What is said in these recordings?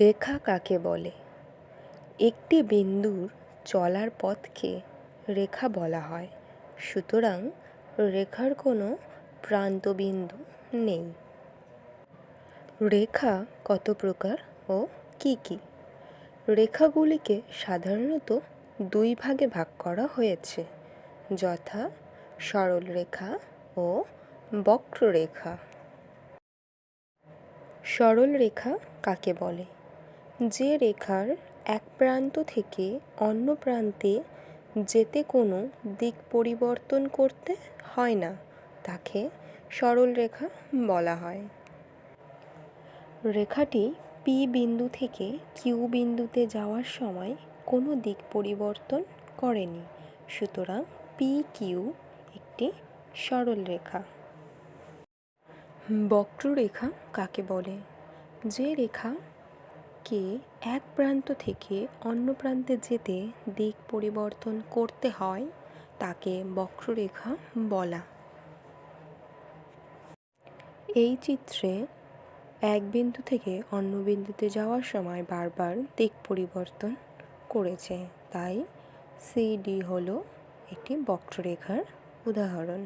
রেখা কাকে বলে? একটি বিন্দুর চলার পথকে রেখা বলা হয়। সুতরাং রেখার কোনো প্রান্তবিন্দু নেই। রেখা কত প্রকার ও কী কী? রেখাগুলিকে সাধারণত দুই ভাগে ভাগ করা হয়েছে। যথা সরলরেখা ও বক্ররেখা। সরল রেখা কাকে বলে? যে রেখার এক প্রান্ত থেকে অন্য প্রান্তে যেতে কোনো দিক পরিবর্তন করতে হয় না, তাকে সরল রেখা বলা হয়। রেখাটি পি বিন্দু থেকে কিউ বিন্দুতে যাওয়ার সময় কোনো দিক পরিবর্তন করেনি, সুতরাং পি কিউ একটি সরল রেখা। বক্ররেখা কাকে বলে? যে রেখাকে এক প্রান্ত থেকে অন্য প্রান্তে যেতে দিক পরিবর্তন করতে হয়, তাকে বক্ররেখা বলা। এই চিত্রে এক বিন্দু থেকে অন্য বিন্দুতে যাওয়ার সময় বারবার দিক পরিবর্তন করেছে, তাই সিডি হলো একটি বক্ররেখার উদাহরণ।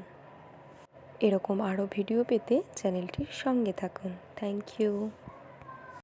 এরকম আরও ভিডিও পেতে চ্যানেলটির সঙ্গে থাকুন। Thank you.